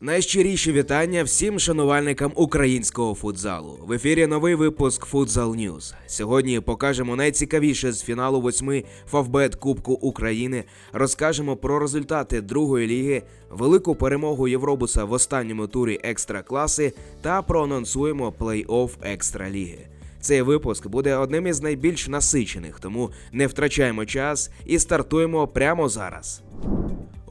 Найщиріші вітання всім шанувальникам українського футзалу. В ефірі новий випуск Футзал Ньюз. Сьогодні покажемо найцікавіше з фіналу восьми Фавбет Кубку України. Розкажемо про результати другої ліги, велику перемогу Євробуса в останньому турі екстра класи та проанонсуємо плей-офф екстра ліги. Цей випуск буде одним із найбільш насичених, тому не втрачаємо час і стартуємо прямо зараз.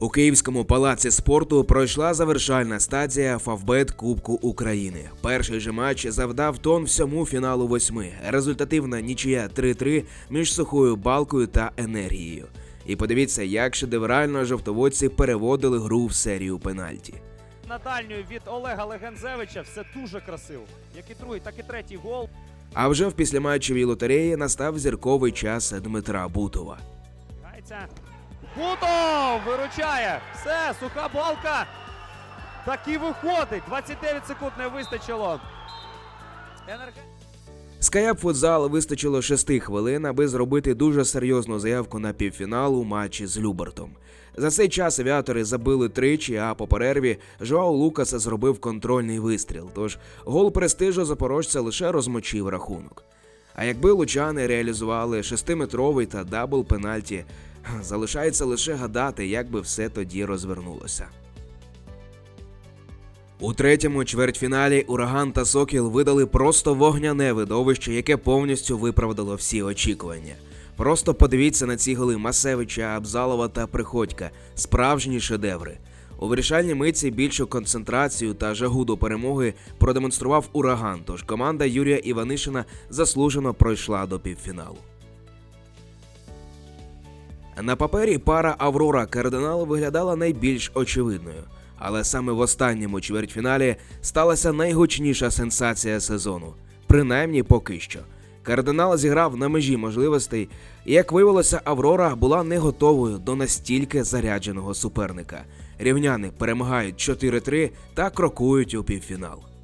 У Київському палаці спорту пройшла завершальна стадія Фавбет Кубку України. Перший же матч завдав тон всьому фіналу восьми. Результативна нічия 3-3 між сухою балкою та енергією. І подивіться, як шедеврально жовтоводці переводили гру в серію пенальті. На дальню від Олега Легензевича все дуже красиво. Як і другий, так і третій гол. А вже в післяматчевій лотереї настав зірковий час Дмитра Бутова. Грається. Бутов виручає. Все, суха балка. Так і виходить. 29 секунд не вистачило. Енерге... Скаяп футзал вистачило 6 хвилин, аби зробити дуже серйозну заявку на півфінал у матчі з Любертом. За цей час авіатори забили тричі, а по перерві Жоау Лукас зробив контрольний вистріл. Тож гол престижу запорожця лише розмочив рахунок. А якби лучани реалізували шестиметровий та дабл пенальті, залишається лише гадати, як би все тоді розвернулося. У третьому чвертьфіналі Ураган та Сокіл видали просто вогняне видовище, яке повністю виправдало всі очікування. Просто подивіться на ці голи Масевича, Абзалова та Приходька справжні шедеври. У вирішальній митці більшу концентрацію та жагу до перемоги продемонстрував ураган, тож команда Юрія Іванишина заслужено пройшла до півфіналу. На папері пара Аврора Кардинал виглядала найбільш очевидною, але саме в останньому чвертьфіналі сталася найгучніша сенсація сезону, принаймні поки що. Кардинал зіграв на межі можливостей, і як виявилося, Аврора була не готовою до настільки зарядженого суперника. Рівняни перемагають 4-3 та крокують у півфінал.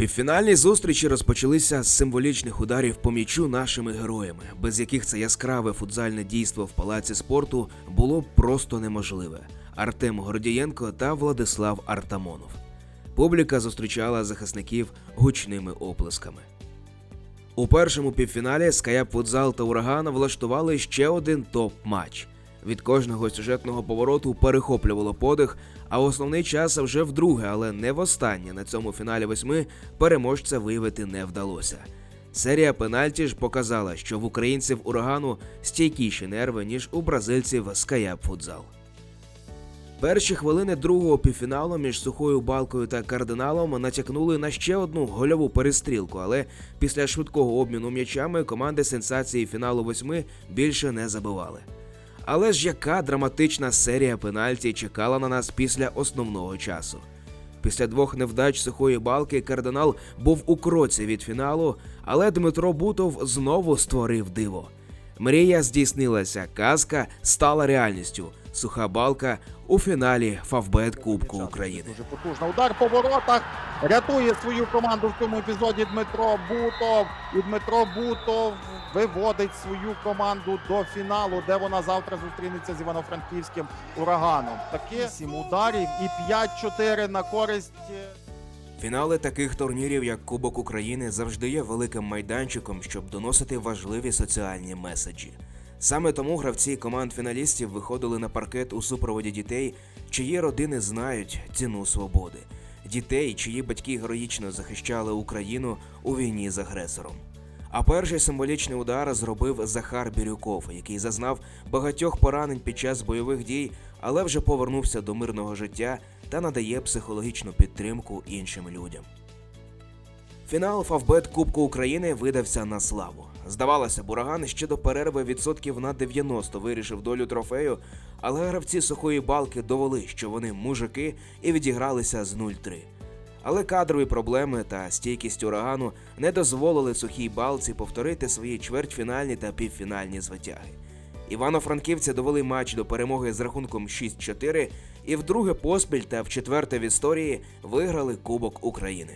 Півфінальні зустрічі розпочалися з символічних ударів по м'ячу нашими героями, без яких це яскраве футзальне дійство в палаці спорту було просто неможливе. Артем Гордієнко та Владислав Артамонов. Публіка зустрічала захисників гучними оплесками. У першому півфіналі Скаяп Футзал та Ураган влаштували ще один топ-матч. Від кожного сюжетного повороту перехоплювало подих, а основний час вже вдруге, але не востаннє на цьому фіналі восьми переможця виявити не вдалося. Серія пенальті ж показала, що в українців урагану стійкіші нерви, ніж у бразильців Скаяп Футзал. Перші хвилини другого півфіналу між сухою балкою та кардиналом натякнули на ще одну гольову перестрілку, але після швидкого обміну м'ячами команди сенсації фіналу восьми більше не забивали. Але ж яка драматична серія пенальті чекала на нас після основного часу? Після двох невдач сухої балки кардинал був у кроці від фіналу, але Дмитро Бутов знову створив диво. Мрія здійснилася, казка стала реальністю. Суха балка у фіналі Фавбет Кубку України. Дуже потужно. Удар по воротах. Рятує свою команду в цьому епізоді Дмитро Бутов. І Дмитро Бутов виводить свою команду до фіналу, де вона завтра зустрінеться з Івано-Франківським ураганом. Таке сім ударів і 5-4 на користь. Фінали таких турнірів, як Кубок України, завжди є великим майданчиком, щоб доносити важливі соціальні меседжі. Саме тому гравці команд фіналістів виходили на паркет у супроводі дітей, чиї родини знають ціну свободи, дітей, чиї батьки героїчно захищали Україну у війні з агресором. А перший символічний удар зробив Захар Бірюков, який зазнав багатьох поранень під час бойових дій, але вже повернувся до мирного життя та надає психологічну підтримку іншим людям. Фінал Фавбет Кубку України видався на славу. Здавалося, Бураган ще до перерви відсотків на 90 вирішив долю трофею, але гравці сухої балки довели, що вони мужики і відігралися з 0-3. Але кадрові проблеми та стійкість урагану не дозволили сухій балці повторити свої чвертьфінальні та півфінальні звитяги. Івано-Франківці довели матч до перемоги з рахунком 6-4 і вдруге поспіль та вчетверте в історії виграли Кубок України.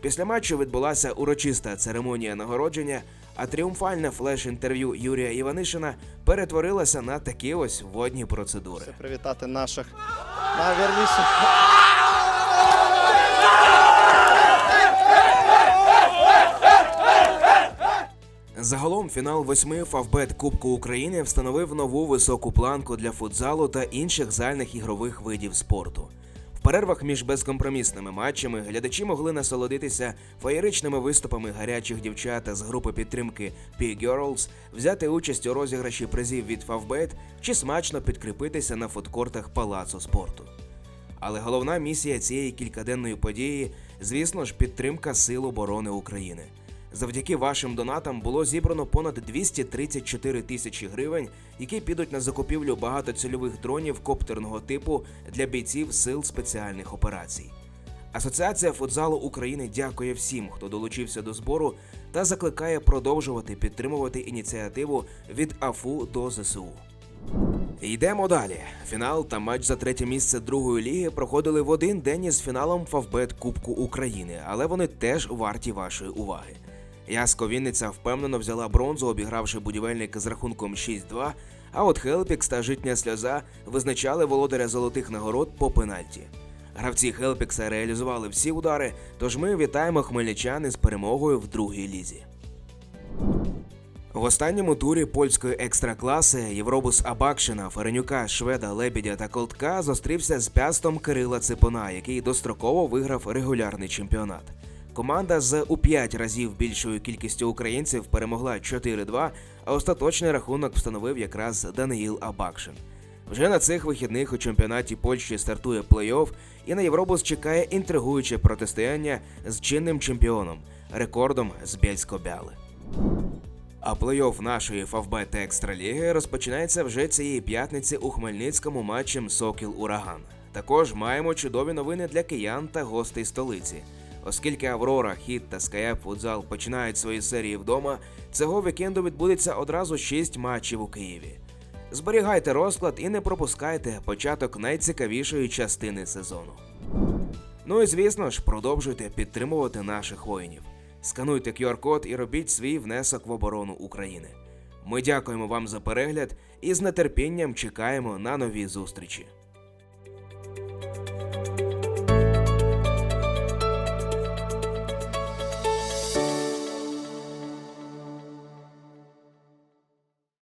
Після матчу відбулася урочиста церемонія нагородження, а тріумфальне флеш-інтерв'ю Юрія Іванишина перетворилося на такі ось водні процедури. Привітати наших найвірніших. Загалом фінал восьми Фавбет Кубку України встановив нову високу планку для футзалу та інших зальних ігрових видів спорту. В перервах між безкомпромісними матчами глядачі могли насолодитися феєричними виступами гарячих дівчат з групи підтримки P-Girls, взяти участь у розіграші призів від Фавбет чи смачно підкріпитися на фудкортах палацу спорту. Але головна місія цієї кількаденної події, звісно ж, підтримка Сил оборони України. Завдяки вашим донатам було зібрано понад 234 тисячі гривень, які підуть на закупівлю багатоцільових дронів коптерного типу для бійців сил спеціальних операцій. Асоціація футзалу України дякує всім, хто долучився до збору, та закликає продовжувати підтримувати ініціативу від АФУ до ЗСУ. Йдемо далі. Фінал та матч за третє місце другої ліги проходили в один день із фіналом Фавбет Кубку України, але вони теж варті вашої уваги. Яско Вінниця впевнено взяла бронзу, обігравши будівельник з рахунком 6-2, а от Хелпікс та житня сльоза визначали володаря золотих нагород по пенальті. Гравці Хелпікса реалізували всі удари, тож ми вітаємо хмельничани з перемогою в другій лізі. В останньому турі польської екстракласи Євробус Абакшина, Ференюка, Шведа, Лебідя та Колтка зустрівся з пястом Кирила Ципона, який достроково виграв регулярний чемпіонат. Команда з у 5 разів більшою кількістю українців перемогла 4-2, а остаточний рахунок встановив якраз Даниїл Абакшин. Вже на цих вихідних у чемпіонаті Польщі стартує плей-офф, і на Євробус чекає інтригуюче протистояння з чинним чемпіоном, рекордом з Бєльсько-Бяли. А плей-офф нашої Фавбет Екстраліги розпочинається вже цієї п'ятниці у Хмельницькому матчем Сокіл Ураган. Також маємо чудові новини для киян та гостей столиці. Оскільки Аврора, Хіт та Скаяп Футзал починають свої серії вдома, цього вікенду відбудеться одразу 6 матчів у Києві. Зберігайте розклад і не пропускайте початок найцікавішої частини сезону. Ну і звісно ж, продовжуйте підтримувати наших воїнів. Скануйте QR-код і робіть свій внесок в оборону України. Ми дякуємо вам за перегляд і з нетерпінням чекаємо на нові зустрічі.